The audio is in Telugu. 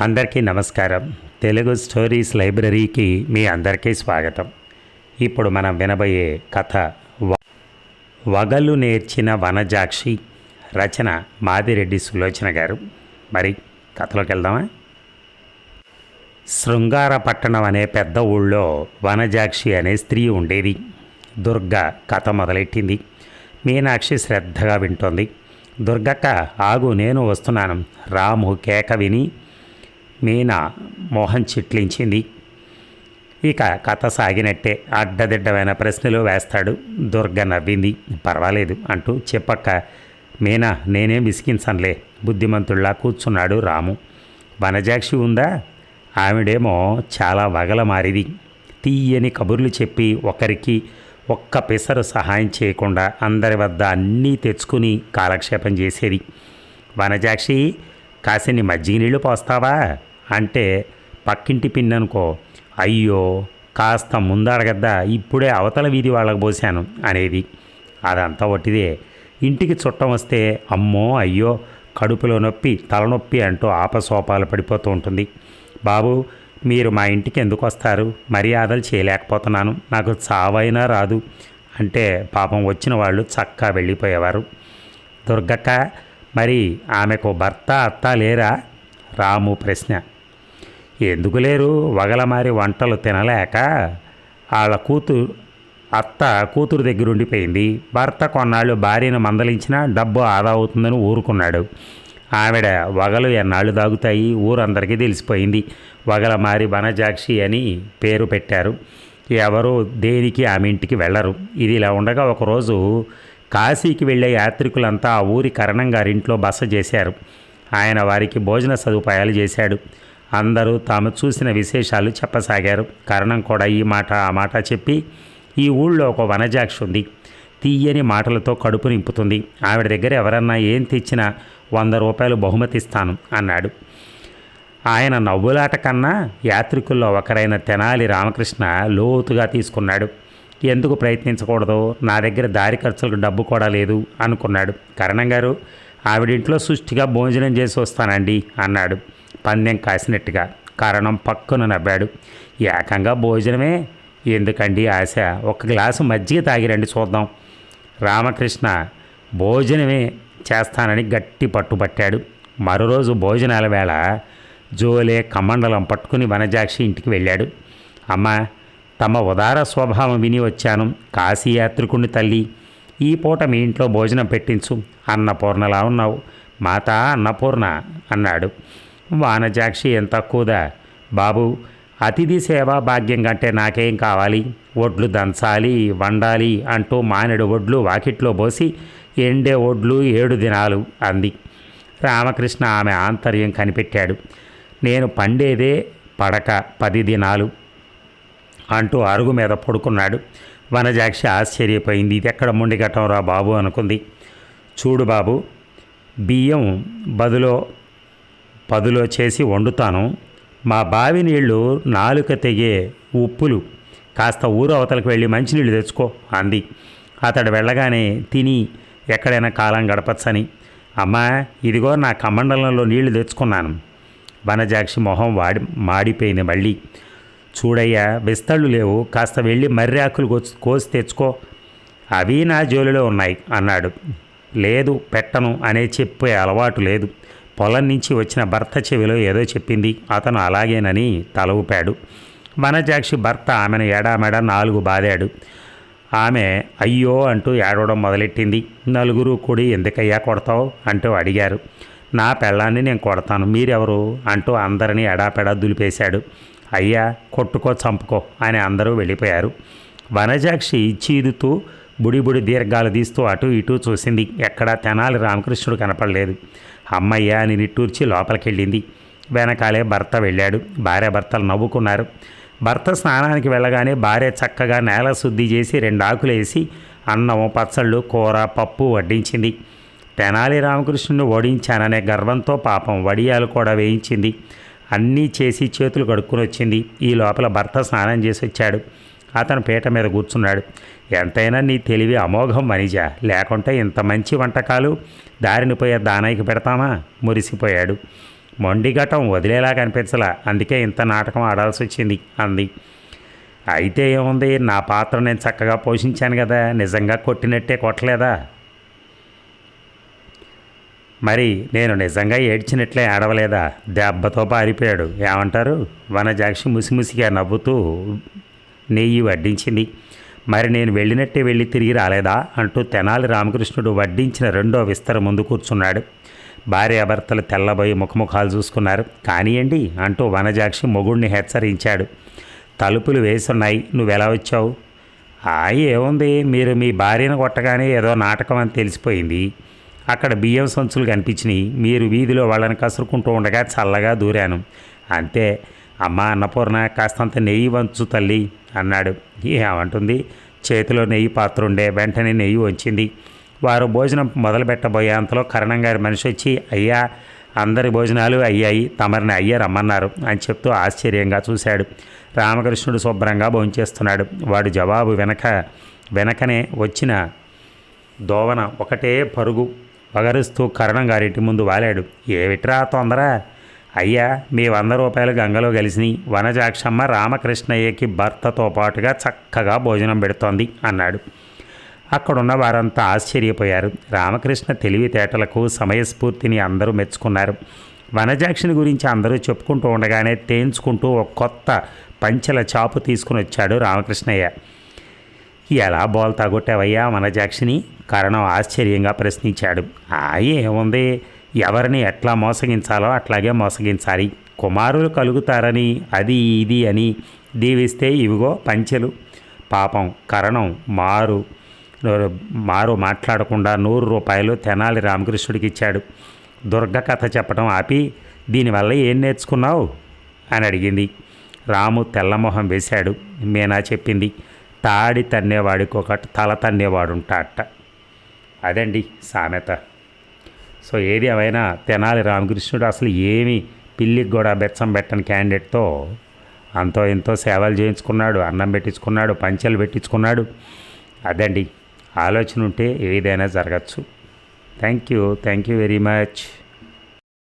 అందరికీ నమస్కారం. తెలుగు స్టోరీస్ లైబ్రరీకి మీ అందరికీ స్వాగతం. ఇప్పుడు మనం వినబోయే కథ వ- వగలు నేర్చిన వనజాక్షి రచన మాదిరెడ్డి సులోచన గారు. మరి కథలోకి వెళ్దామా? శృంగారపట్టణం అనే పెద్ద ఊళ్ళో వనజాక్షి అనే స్త్రీ ఉండేది. దుర్గ కథ మొదలెట్టింది. మీనాక్షి శ్రద్ధగా వింటోంది. దుర్గక్క ఆగు నేను వస్తున్నాను. రాము కేక విని మీనా మోహన్ చిట్లించింది. ఇక కథ సాగినట్టే అడ్డదిడ్డమైన ప్రశ్నలు వేస్తాడు. దుర్గ నవ్వింది. పర్వాలేదు అంటూ చెప్పక్క మీనా నేనేం విసిగించనులే. బుద్ధిమంతుల్లా కూర్చున్నాడు రాము. వనజాక్షి ఉందా? ఆవిడేమో చాలా వగల మారిది. తీయని కబుర్లు చెప్పి ఒకరికి ఒక్క పిసరు సహాయం చేయకుండా అందరి వద్ద అన్నీ తెచ్చుకుని కాలక్షేపం చేసేది. వనజాక్షి కాసిని మజ్జిగ నీళ్ళు పోస్తావా? అంటే పక్కింటి పిన్ననుకో అయ్యో కాస్త ముందడగద్దా ఇప్పుడే అవతల వీధి వాళ్ళకు పోశాను అనేది. అదంతా ఒట్టిదే. ఇంటికి చుట్టం వస్తే అమ్మో అయ్యో కడుపులో నొప్పి తలనొప్పి అంటూ ఆపసోపాలు పడిపోతూ ఉంటుంది. బాబు మీరు మా ఇంటికి ఎందుకు వస్తారు? మర్యాదలు చేయలేకపోతున్నాను. నాకు చావైనా రాదు. అంటే పాపం వచ్చిన వాళ్ళు చక్కా వెళ్ళిపోయేవారు. దుర్గక్క మరి ఆమెకు భర్త అత్త లేరా? రాము ప్రశ్న. ఎందుకు లేరు? వగలమారి వంటలు తినలేక వాళ్ళ కూతురు అత్త కూతురు దగ్గర ఉండిపోయింది. భర్త కొన్నాళ్ళు భార్యను మందలించినా డబ్బు ఆదా అవుతుందని ఊరుకున్నాడు. ఆవిడ వగలు ఎన్నాళ్ళు దాగుతాయి? ఊరందరికీ తెలిసిపోయింది. వగల మారి వనజాక్షి అని పేరు పెట్టారు. ఎవరు దేనికి ఆమె ఇంటికి వెళ్ళరు. ఇది ఇలా ఉండగా ఒకరోజు కాశీకి వెళ్ళే యాత్రికులంతా ఆ ఊరి కరణం గారింట్లో బస చేశారు. ఆయన వారికి భోజన సదుపాయాలు చేశాడు. అందరూ తాము చూసిన విశేషాలు చెప్పసాగారు. కరణం కూడా ఈ మాట ఆ మాట చెప్పి ఈ ఊళ్ళో ఒక వనజాక్షి ఉంది. తీయని మాటలతో కడుపు నింపుతుంది. ఆవిడ దగ్గర ఎవరన్నా ఏం తెచ్చినా వంద రూపాయలు బహుమతి ఇస్తాను అన్నాడు. ఆయన నవ్వులాట కన్నా యాత్రికుల్లో ఒకరైన తెనాలి రామకృష్ణ లోతుగా తీసుకున్నాడు. ఎందుకు ప్రయత్నించకూడదు? నా దగ్గర దారి ఖర్చులకు డబ్బు కూడా లేదు అనుకున్నాడు. కరణం గారు ఆవిడింట్లో సుష్టిగా భోజనం చేసి వస్తానండి అన్నాడు. పందెం కాసినట్టుగా కారణం పక్కన నవ్వాడు. ఏకంగా భోజనమే. ఎందుకండి ఆశ? ఒక గ్లాసు మజ్జిగ తాగిరండి చూద్దాం. రామకృష్ణ భోజనమే చేస్తానని గట్టి పట్టుబట్టాడు మరో రోజు భోజనాల వేళ జోలే కమండలం పట్టుకుని వనజాక్షి ఇంటికి వెళ్ళాడు. అమ్మ తమ ఉదార స్వభావం విని వచ్చాను. కాశీయాత్రికుని తల్లి ఈ పూట మీ ఇంట్లో భోజనం పెట్టించు. అన్నపూర్ణలా ఉన్నావు. మాత అన్నపూర్ణ అన్నాడు. వానజాక్షి ఎంత తక్కువదా బాబు అతిథి సేవా భాగ్యం కంటే నాకేం కావాలి? ఒడ్లు దంచాలి వండాలి అంటూ మానెడు ఒడ్లు వాకిట్లో పోసి ఎండే ఒడ్లు ఏడు దినాలు అంది. రామకృష్ణ ఆమె ఆంతర్యం కనిపెట్టాడు. నేను పండేదే పడక పది దినాలు అంటూ అరుగు మీద పడుకున్నాడు. వనజాక్షి ఆశ్చర్యపోయింది. ఇది ఎక్కడ ముండిగట్టం రా బాబు అనుకుంది. చూడు బాబు బియ్యం బదులో పదులో చేసి వండుతాను. మా బావి నీళ్ళు నాలుక తెగే ఉప్పులు. కాస్త ఊరు అవతలకు వెళ్ళి మంచినీళ్ళు తెచ్చుకో అంది. అతడు వెళ్ళగానే తిని ఎక్కడైనా కాలం గడపచ్చని. అమ్మా ఇదిగో నా కమండలంలో నీళ్ళు తెచ్చుకున్నాను. వనజాక్షి మొహం వాడి మాడిపోయింది మళ్ళీ. చూడయ్యా విస్తళ్ళు లేవు. కాస్త వెళ్ళి మర్రి ఆకులు కోసి కోసి తెచ్చుకో. అవి నా జోలిలో ఉన్నాయి అన్నాడు. లేదు పెట్టను అనే చెప్పే అలవాటు లేదు. పొలం నుంచి వచ్చిన భర్త చెవిలో ఏదో చెప్పింది. అతను అలాగేనని తల ఊపాడు. వనజాక్షి భర్త ఆమెను ఏడామెడ నాలుగు బాదాడు. ఆమె అయ్యో అంటూ ఏడవడం మొదలెట్టింది. నలుగురు కూడి ఎందుకయ్యా కొడతావు? అంటూ అడిగారు. నా పెళ్ళాన్ని నేను కొడతాను. మీరెవరు? అంటూ అందరినీ ఎడాపెడా దులిపేశాడు. అయ్యా కొట్టుకో చంపుకో అని అందరూ వెళ్ళిపోయారు. వనజాక్షి చీదుతూ బుడి బుడి దీర్ఘాలు తీస్తూ అటు ఇటు చూసింది. ఎక్కడా తెనాలి రామకృష్ణుడు కనపడలేదు. అమ్మయ్య అని నిట్టూర్చి లోపలికెళ్ళింది. వెనకాలే భర్త వెళ్ళాడు. భార్య భర్తలు నవ్వుకున్నారు. భర్త స్నానానికి వెళ్ళగానే భార్య చక్కగా నేల శుద్ధి చేసి రెండు ఆకులు వేసి అన్నం పచ్చళ్ళు కూర పప్పు వడ్డించింది. తెనాలి రామకృష్ణుని ఓడించాననే గర్వంతో పాపం వడియాలు కూడా వేయించింది. అన్నీ చేసి చేతులు కడుక్కుని వచ్చింది ఈ లోపల భర్త స్నానం చేసి వచ్చాడు అతను పీట మీద కూర్చున్నాడు. ఎంతైనా నీ తెలివి అమోఘం మనీజ లేకుంటే ఇంత మంచి వంటకాలు దారిని పోయే దానాయికి పెడతామా? మురిసిపోయాడు. మొండిఘటం వదిలేలా కనిపించలా. అందుకే ఇంత నాటకం ఆడాల్సి వచ్చింది అంది. అయితే ఏముంది? నా పాత్ర నేను చక్కగా పోషించాను కదా. నిజంగా కొట్టినట్టే కొట్టలేదా? మరి నేను నిజంగా ఏడ్చినట్లే ఆడవలేదా? దెబ్బతో పారిపోయాడు. ఏమంటారు? వనజాక్షి ముసిముసిగా నవ్వుతూ నెయ్యి వడ్డించింది. మరి నేను వెళ్ళినట్టే వెళ్ళి తిరిగి రాలేదా? అంటూ తెనాలి రామకృష్ణుడు వడ్డించిన రెండో విస్తర ముందు కూర్చున్నాడు. భార్యాభర్తలు తెల్లబోయి ముఖముఖాలు చూసుకున్నారు. కానియండి అంటూ వనజాక్షి మొగుడిని హెచ్చరించాడు. తలుపులు వేసున్నాయి. నువ్వెలా వచ్చావు? ఆ ఏముంది? మీరు మీ భార్యను కొట్టగానే ఏదో నాటకం అని తెలిసిపోయింది. అక్కడ బియ్యం సంచులు కనిపించినాయి. మీరు వీధిలో వాళ్ళని కసురుకుంటూ ఉండగా చల్లగా దూరాను. అంతే. అమ్మ అన్నపూర్ణ కాస్తంత నెయ్యి వంచు తల్లి అన్నాడు. ఏమంటుంది? చేతిలో నెయ్యి పాత్ర ఉండే వెంటనే నెయ్యి వంచింది. వారు భోజనం మొదలుపెట్టబోయే అంతలో కరణం గారి మనిషి వచ్చి అయ్యా అందరి భోజనాలు అయ్యాయి తమరిని అయ్యా రమ్మన్నారు అని చెప్తూ ఆశ్చర్యంగా చూశాడు. రామకృష్ణుడు శుభ్రంగా భోంచేస్తున్నాడు. వాడు జవాబు వెనక వెనకనే వచ్చిన దోవన ఒకటే పరుగు పగరుస్తూ కరణం గారింటి ముందు వాలాడు. ఏమిట్రా తొందర? అయ్యా మీ వంద రూపాయలు గంగలో కలిసినాయి వనజాక్షమ్మ రామకృష్ణయ్యకి భర్తతో పాటుగా చక్కగా భోజనం పెడుతోంది అన్నాడు. అక్కడున్న వారంతా ఆశ్చర్యపోయారు. రామకృష్ణ తెలివితేటలకు సమయస్ఫూర్తిని అందరూ మెచ్చుకున్నారు. వనజాక్షిని గురించి అందరూ చెప్పుకుంటూ ఉండగానే తేంచుకుంటూ ఒక కొత్త పంచెల చాపు తీసుకుని వచ్చాడు రామకృష్ణయ్య. ఎలా బోల్ తాగొట్టావయ్యా వనజాక్షిని? కరణం ఆశ్చర్యంగా ప్రశ్నించాడు. ఆ ఏముంది? ఎవరిని ఎట్లా మోసగించాలో అట్లాగే మోసగించాలి. కుమారులు కలుగుతారని అది ఇది అని దీవిస్తే ఇవిగో పంచెలు. పాపం కరణం మారు మారు మాట్లాడకుండా నూరు రూపాయలు తెనాలి రామకృష్ణుడికి ఇచ్చాడు దుర్గ కథ చెప్పడం ఆపి దీనివల్ల ఏం నేర్చుకున్నావు? అని అడిగింది. రాము తెల్లమొహం వేశాడు. మీనా చెప్పింది తాడి తన్నేవాడికి ఒక తల తన్నేవాడు ఉంటాడట అదండి సామెత. సో ఏది ఏమైనా తెనాలి రామకృష్ణుడు అసలు ఏమి పిల్లికి కూడా బెచ్చం పెట్టని క్యాండిడేట్తో అంతో ఎంతో సేవలు చేయించుకున్నాడు అన్నం పెట్టించుకున్నాడు పంచెలు పెట్టించుకున్నాడు. అదండి. ఆలోచన ఉంటే ఏదైనా జరగచ్చు. Thank you thank you very much